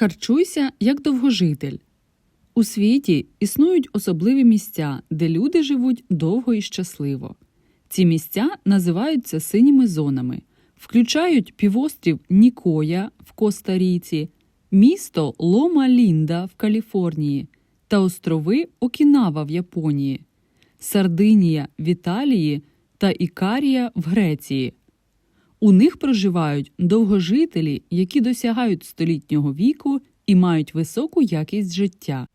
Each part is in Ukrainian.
Харчуйся як довгожитель. У світі існують особливі місця, де люди живуть довго і щасливо. Ці місця називаються синіми зонами, включають півострів Нікоя в Коста-Ріці, місто Лома-Лінда в Каліфорнії та острови Окінава в Японії, Сардинія в Італії та Ікарія в Греції. У них проживають довгожителі, які досягають столітнього віку і мають високу якість життя.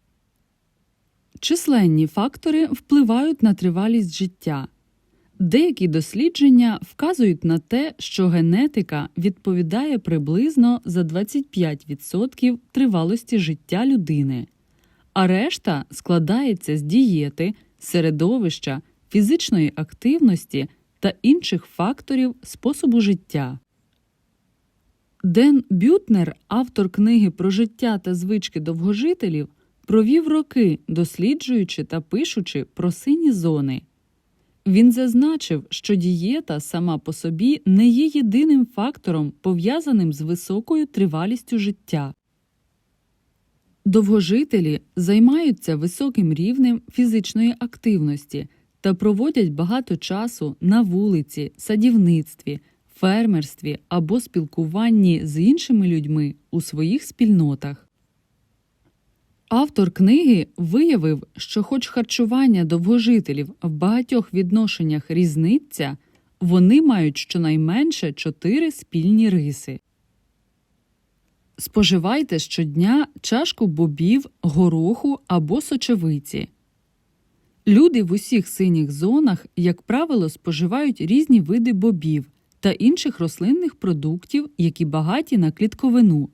Численні фактори впливають на тривалість життя. Деякі дослідження вказують на те, що генетика відповідає приблизно за 25% тривалості життя людини, а решта складається з дієти, середовища, фізичної активності та інших факторів способу життя. Ден Бютнер, автор книги про життя та звички довгожителів, провів роки, досліджуючи та пишучи про сині зони. Він зазначив, що дієта сама по собі не є єдиним фактором, пов'язаним з високою тривалістю життя. Довгожителі займаються високим рівнем фізичної активності та проводять багато часу на вулиці, садівництві, фермерстві або спілкуванні з іншими людьми у своїх спільнотах. Автор книги виявив, що, хоч харчування довгожителів в багатьох відношеннях різниця, вони мають щонайменше чотири спільні риси. Споживайте щодня чашку бобів, гороху або сочевиці. Люди в усіх синіх зонах, як правило, споживають різні види бобів та інших рослинних продуктів, які багаті на клітковину.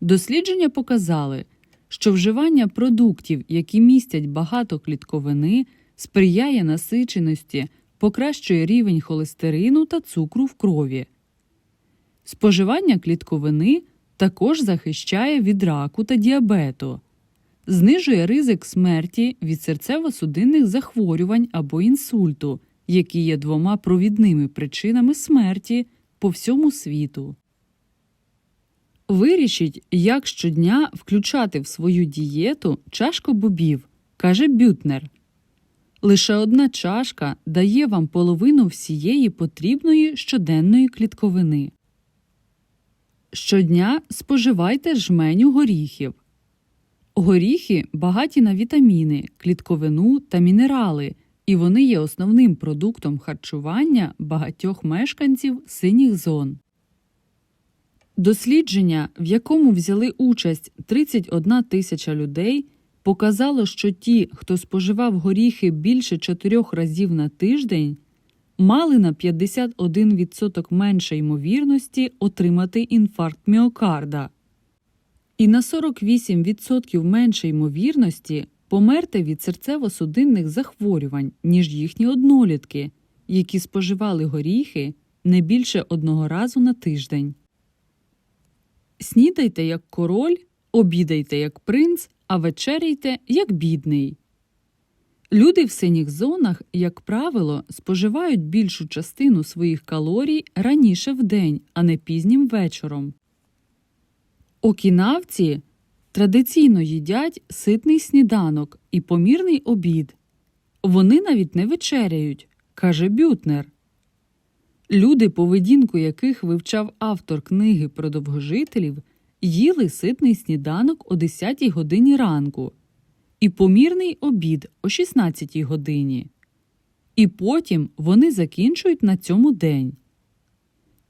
Дослідження показали, що вживання продуктів, які містять багато клітковини, сприяє насиченості, покращує рівень холестерину та цукру в крові. Споживання клітковини також захищає від раку та діабету, знижує ризик смерті від серцево-судинних захворювань або інсульту, які є двома провідними причинами смерті по всьому світу. Вирішіть, як щодня включати в свою дієту чашку бобів, каже Бютнер. Лише одна чашка дає вам половину всієї потрібної щоденної клітковини. Щодня споживайте жменю горіхів. Горіхи багаті на вітаміни, клітковину та мінерали, і вони є основним продуктом харчування багатьох мешканців синіх зон. Дослідження, в якому взяли участь 31 тисяча людей, показало, що ті, хто споживав горіхи більше 4 разів на тиждень, мали на 51% менше ймовірності отримати інфаркт міокарда і на 48% менше ймовірності померти від серцево-судинних захворювань, ніж їхні однолітки, які споживали горіхи не більше одного разу на тиждень. Снідайте як король, обідайте як принц, а вечеряйте як бідний. Люди в синіх зонах, як правило, споживають більшу частину своїх калорій раніше в день, а не пізнім вечором. Окінавці традиційно їдять ситний сніданок і помірний обід. Вони навіть не вечеряють, каже Бютнер. Люди, поведінку яких вивчав автор книги про довгожителів, їли ситний сніданок о 10 годині ранку і помірний обід о 16 годині. І потім вони закінчують на цьому день.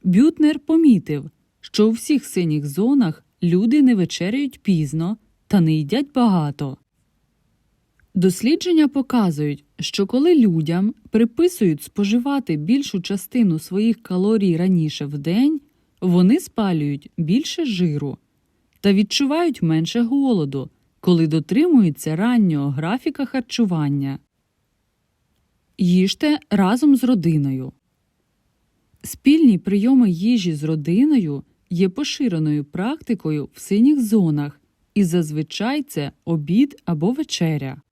Бютнер помітив, що у всіх синіх зонах люди не вечеряють пізно та не їдять багато. Дослідження показують, що коли людям приписують споживати більшу частину своїх калорій раніше в день, вони спалюють більше жиру та відчувають менше голоду, коли дотримуються раннього графіка харчування. Їжте разом з родиною. Спільні прийоми їжі з родиною є поширеною практикою в синіх зонах, і зазвичай це обід або вечеря.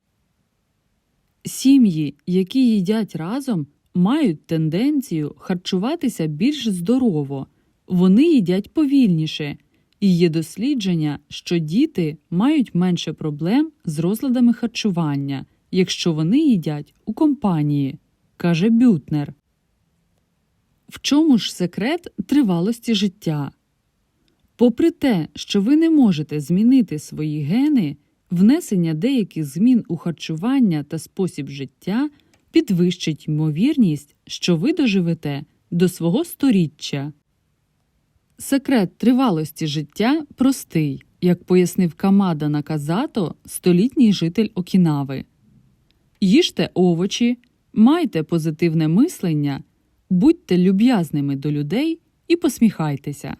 Сім'ї, які їдять разом, мають тенденцію харчуватися більш здорово, вони їдять повільніше І є дослідження, що діти мають менше проблем з розладами харчування, якщо вони їдять у компанії, каже Бютнер. В чому ж секрет тривалості життя? Попри те, що ви не можете змінити свої гени, внесення деяких змін у харчування та спосіб життя підвищить ймовірність, що ви доживете до свого сторіччя. Секрет тривалості життя простий, як пояснив Камада Наказато, столітній житель Окінави. Їжте овочі, майте позитивне мислення, будьте люб'язними до людей і посміхайтеся.